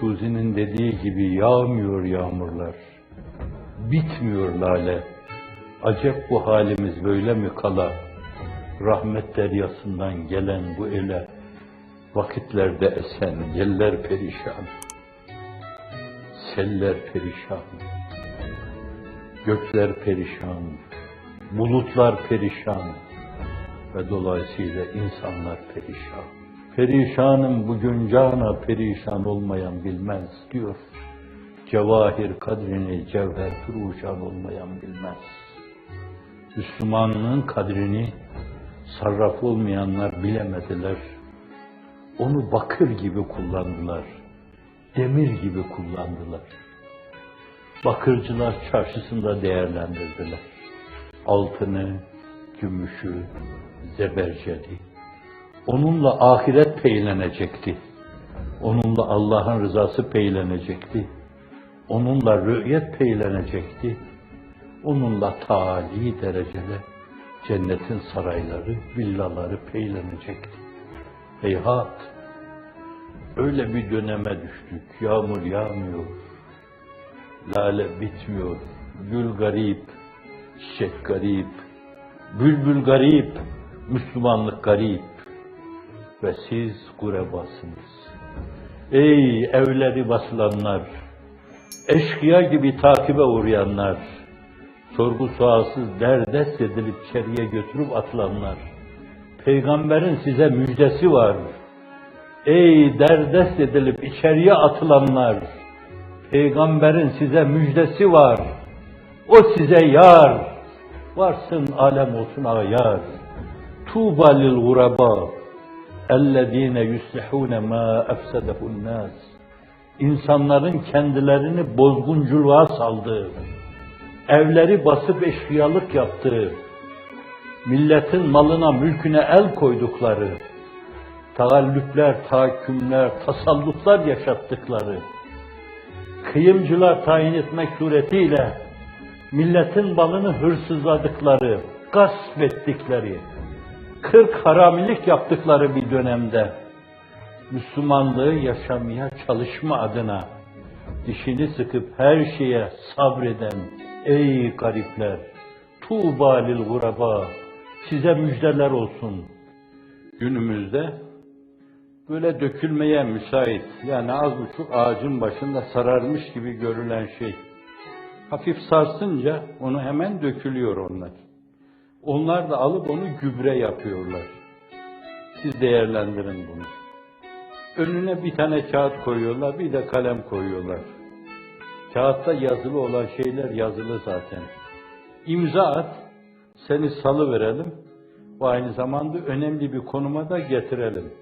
Suzi'nin dediği gibi yağmıyor yağmurlar. Bitmiyor lale. Acep bu halimiz böyle mi kala? Rahmet deryasından gelen bu ele vakitlerde esen yeller perişan. Seller perişan. Gökler perişan. Bulutlar perişan. Ve dolayısıyla insanlar perişan. Perişanım bugün cana perişan olmayan bilmez diyor. Cevahir kadrini cevher furuşan olmayan bilmez. Müslümanlığın kadrini sarraf olmayanlar bilemediler. Onu bakır gibi kullandılar. Demir gibi kullandılar. Bakırcılar çarşısında değerlendirdiler. Altını, gümüşü, zebercedi. Onunla ahiret peylenecekti. Onunla Allah'ın rızası peylenecekti. Onunla rü'yet peylenecekti. Onunla tali derecede cennetin sarayları, villaları peylenecekti. Heyhat! Öyle bir döneme düştük. Yağmur yağmıyor. Lale bitmiyor. Gül garip, çiçek garip, bülbül garip, Müslümanlık garip ve siz gurebasınız. Ey evleri basılanlar, eşkıya gibi takibe uğrayanlar, sorgu sualsız derdest edilip içeriye götürüp atılanlar, peygamberin size müjdesi var. Ey derdest edilip içeriye atılanlar, peygamberin size müjdesi var. O size yar, Varsın alem olsun ağyar. Tuğba lil guraba. Ellezine yuslihune ma efsedehun nas. İnsanların kendilerini bozgunculuğa saldığı, evleri basıp eşkıyalık yaptığı, milletin malına, mülküne el koydukları, taallüpler, tahakkümler, tasallutlar yaşattıkları, kıyımcılar tayin etmek suretiyle milletin malını hırsızladıkları, gasp ettikleri, kırk haramilik yaptıkları bir dönemde Müslümanlığı yaşamaya çalışma adına dişini sıkıp her şeye sabreden ey garipler tuğba lil guraba size müjdeler olsun. Günümüzde böyle dökülmeye müsait yani az buçuk ağacın başında sararmış gibi görülen şey hafif sarsınca onu hemen dökülüyor onlar. Onlar da alıp onu gübre yapıyorlar. Siz değerlendirin bunu. Önüne bir tane kağıt koyuyorlar, bir de kalem koyuyorlar. Kağıtta yazılı olan şeyler yazılı zaten. İmza at, seni salı verelim ve aynı zamanda önemli bir konuma da getirelim.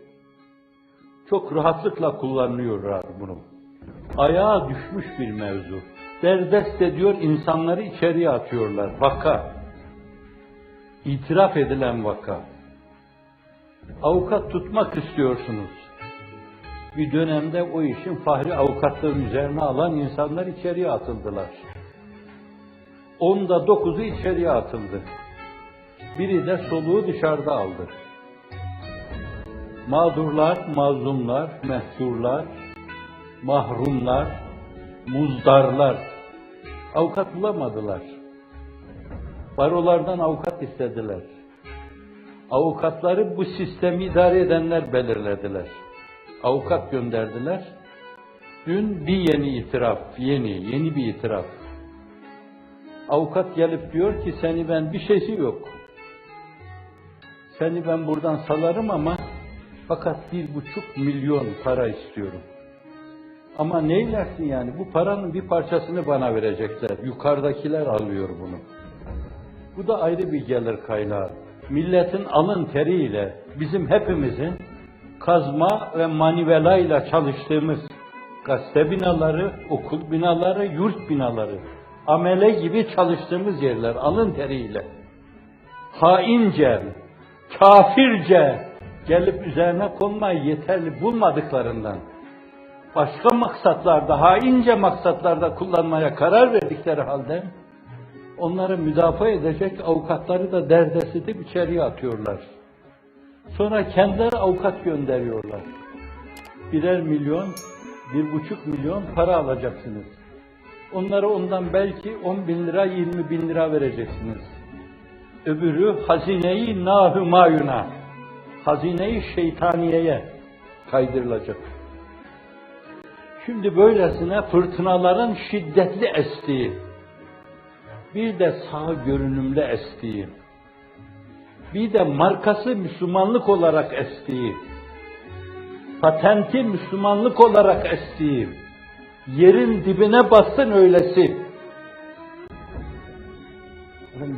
Çok rahatlıkla kullanıyorlar bunu. Ayağa düşmüş bir mevzu. Derdest ediyor, insanları içeriye atıyorlar. Vaka itiraf edilen vaka. Avukat tutmak istiyorsunuz. Bir dönemde o işin fahri avukatlığın üzerine alan insanlar içeriye atıldılar. Onda dokuzu içeriye atıldı. Biri de soluğu dışarıda aldı. Mağdurlar, mazlumlar, mehsurlar, mahrumlar, muzdarlar avukat bulamadılar. Barolardan avukat istediler. Avukatları bu sistemi idare edenler belirlediler. Avukat gönderdiler. Dün bir yeni itiraf, yeni, yeni bir itiraf. Avukat gelip diyor ki seni ben bir şeysi yok. Seni ben buradan salarım ama fakat bir buçuk milyon para istiyorum. Ama neylersin yani? Bu paranın bir parçasını bana verecekler. Yukarıdakiler alıyor bunu. Bu da ayrı bir gelir kaynağı. Milletin alın teriyle bizim hepimizin kazma ve manivelayla çalıştığımız gazete binaları, okul binaları, yurt binaları, amele gibi çalıştığımız yerler alın teriyle. Haince, kafirce gelip üzerine konmayı yeterli bulmadıklarından başka maksatlarda, haince maksatlarda kullanmaya karar verdikleri halde Onları müdafaa edecek avukatları da derdest edip içeriye atıyorlar. Sonra kendileri avukat gönderiyorlar. Birer milyon, bir buçuk milyon para alacaksınız. Onlara ondan belki 10 bin lira, 20 bin lira vereceksiniz. Öbürü hazineyi nahü mayuna, hazineyi şeytaniyeye kaydırılacak. Şimdi böylesine fırtınaların şiddetli estiği, bir de sağ görünümlü estiği, bir de markası Müslümanlık olarak estiği, patenti Müslümanlık olarak estiği, yerin dibine bassın öylesi.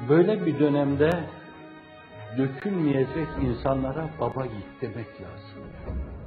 Böyle bir dönemde dökülmeyecek insanlara baba git demek lazım.